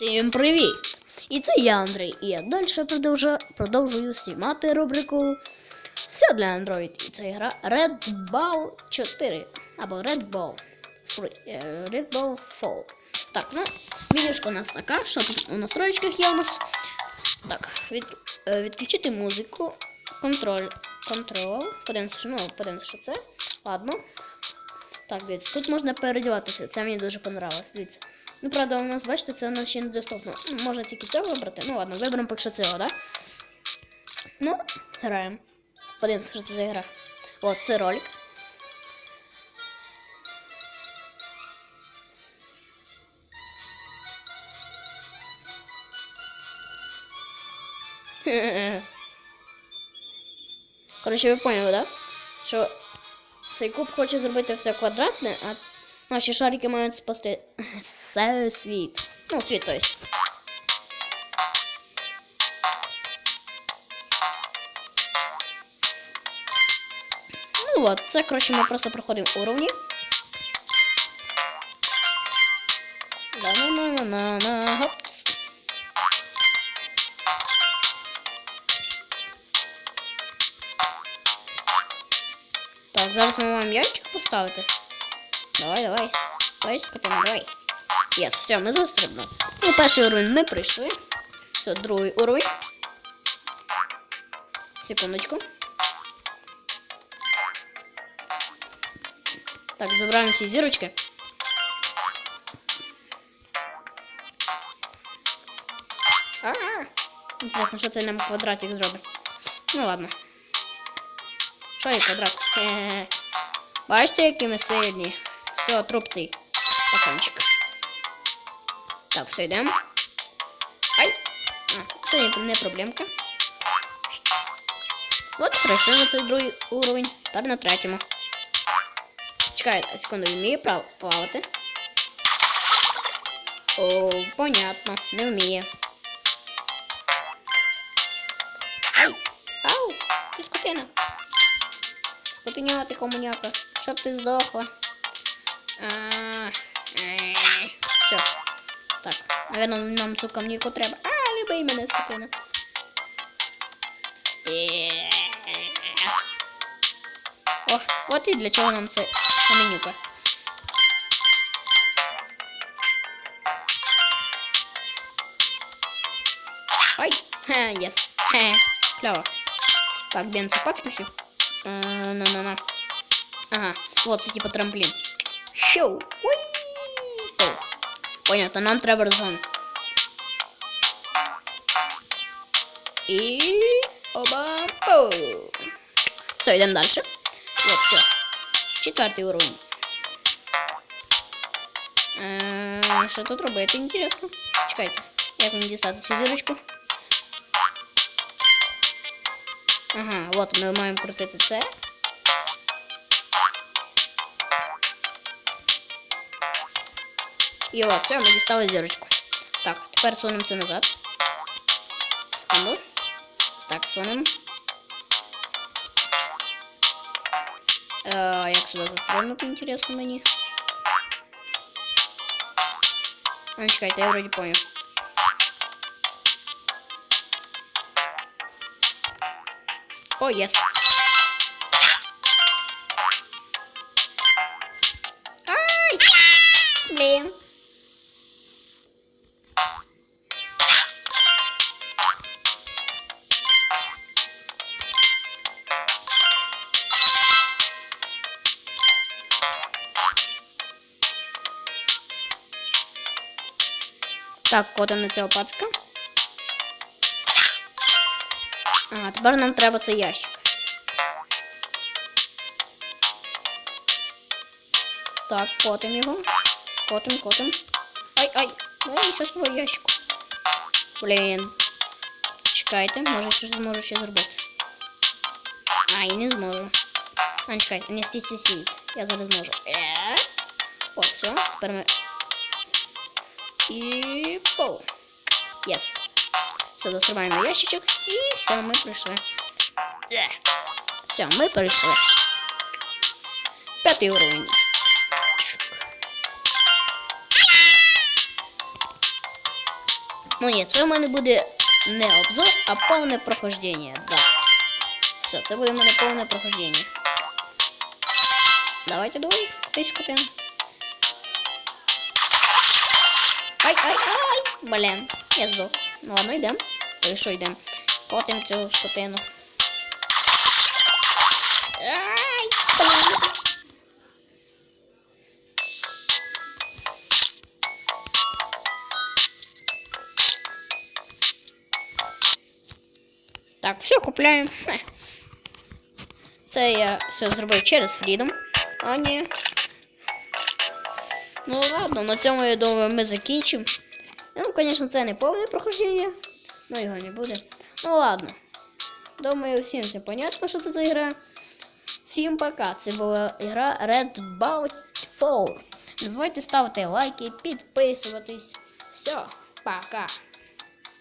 Всім привіт! І це я Андрій, і я далі продовжу, продовжую знімати рубрику Все для Android. І це гра Red Ball 4 або Red Ball 3, е, Red Ball 4. Так, ну, менюшка у нас така, що тут у настройках є у нас. Так, від, е, відключити музику, контроль, контрол, подивимося, ну, подивимося, що це. Ладно. Так, дивіться, тут можна переодіватися, це мені дуже понравилось, дивіться. Ну, правда, у нас, бачите, це у нас ще не доступно. Ну, Можна тільки це вибрати. Ну ладно, виберемо поки що цього, да? Ну, граємо. Подивимося, що це за гра. От, це ролик. Коротше, ви поняли, да? Що цей куб хоче зробити все квадратне, а наші шарики мають спасти світ. Ну, світ, то есть. Ну от, це, коротше, ми просто проходимо уровні. Да-на-на-на-на, гопс. Так, зараз ми маємо ящик поставити. Давай, давай. Давай, скотина, давай. Єс, все, ми застрибнули. Ну, перший уровень ми пройшли. Все, другий уровень. Секундочку. Так, забираємо всі зірочки. А, Інтересно, що це нам квадратик зробить. Ну ладно. Що є квадрат? Бачите, які ми сильні. Все, труп цей. Так, все, йдемо. Ай! А, це не, проблемка. От, пройшли на цей другий уровень. Тепер на третьому. Чекайте, секунду, він вміє плавати. О, понятно, не вміє. Ай! Ау! Ти скотина! Скотиня ти комуняка, щоб ти здохла. Все. Так, наверное, нам цю камніку треба. А, любий мене скотина. Е. О, от і для чого нам це каменюка. Ой, ха, єс. Хе, клево. Так, Бен це підключив. На-на-на. Ага, вот це типа трамплін. Шоу. Уй. О, Понятно, нам треба розгон. І... Оба. Пу. Все, йдемо далі. Вот, все. Четвертий уровень. Е, Що тут робити, інтересно? Чекайте, як мені дістати цю зірочку? Ага, от ми маємо крутити це. І от, все, ми дістали зірочку. Так, тепер сунемо це назад. Секунду. Так, сунемо. Е, як сюди застрельнути, інтересно мені. А, ну, чекайте, я вроді понял. О, єс. Так, на цього пацка. Ага, тепер нам треба цей ящик. Так, котим його. Котим, котим. Ай, ай! Ай, що з твого ящику? Блін. Чекайте, може щось зможу ще зробити. Ай, не зможу. А, не чекайте, не стій, стій. Я зараз зможу. Е. От, все. Тепер ми. Єс. Все, застрибаємо ящичок. І все, ми прийшли. Е. Все, ми прийшли. П'ятий уровень. Ну ні, це в мене буде не обзор, а повне прохождення. Да. Все, це буде в мене повне прохождення. Давайте дуй, ти скотин. Блін, я здох. Ну ладно, йдем. Ой, що йдем? Котим цю скотину. Ай, блін. Так, все купляємо. Це я все зробив через Freedom. А ні. Ну ладно, на цьому я думаю ми закінчимо. Звісно, це не повне прохождення. Ну його не буде. Ну ладно. Думаю, всім все понятно, що це за ігра. Всім пока. Це була ігра Red Bout 4. Не забувайте ставити лайки, підписуватись. Все, пока.